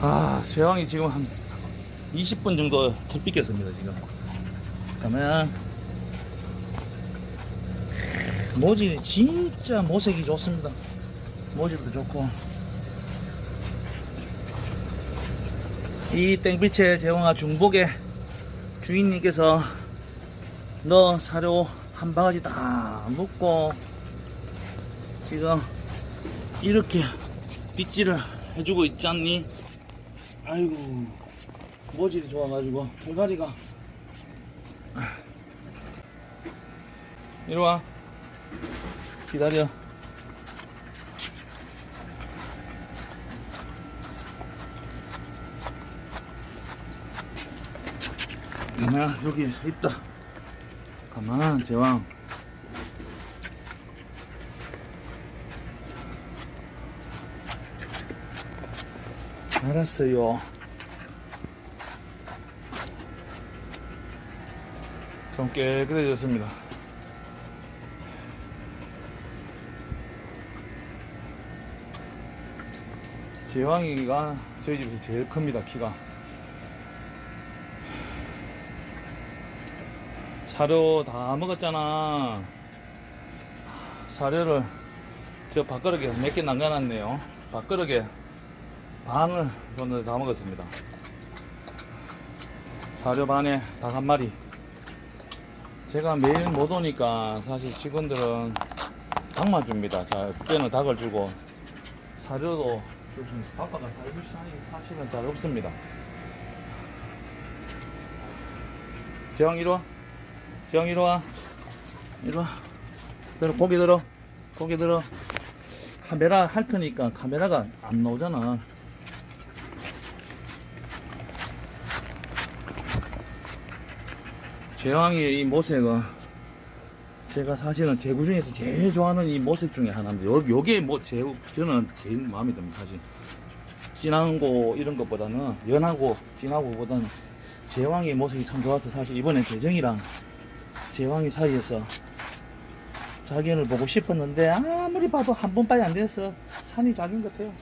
아, 제왕이 지금 한 20분 정도 털 삐겠습니다, 지금. 그러면, 모질이 진짜 모색이 좋습니다. 모질도 좋고. 이 땡빛의 제왕아 중복에 주인님께서 너 사료 한 바가지 다 묶고 지금 이렇게 빗질을 해주고 있지 않니? 아이고 모질이 좋아가지고 대가리가. 이리 와. 기다려. 가만 여기 있다. 가만 제왕 알았어요 좀 깨끗해졌습니다 제왕이가 저희 집에서 제일 큽니다 키가 사료 다 먹었잖아. 사료를 저 밥그릇에 몇 개 남겨놨네요. 밥그릇에 반을 오늘 다 먹었습니다. 사료 반에 닭 한 마리. 제가 매일 못 오니까 사실 직원들은 닭만 줍니다. 자, 그때는 닭을 주고 사료도 조금 바빠가 살고 사실은 잘 없습니다. 제왕 이리 와. 정 이리 와 이리 와 들어 고개 들어 고개 들어 카메라 할 테니까 카메라가 안 나오잖아 제왕의 이 모색은 제가 사실은 제구 중에서 제일 좋아하는 이 모색 중에 하나인데 요, 요게 뭐 제, 저는 제일 마음에 듭니다 사실 진한 거 이런 것보다는 연하고 진하고 보다는 제왕의 모색이 참 좋아서 사실 이번에 대정이랑 제왕이 사이에서 자기를 보고 싶었는데 아무리 봐도 한 번밖에 안 돼서 산이 작은 것 같아요.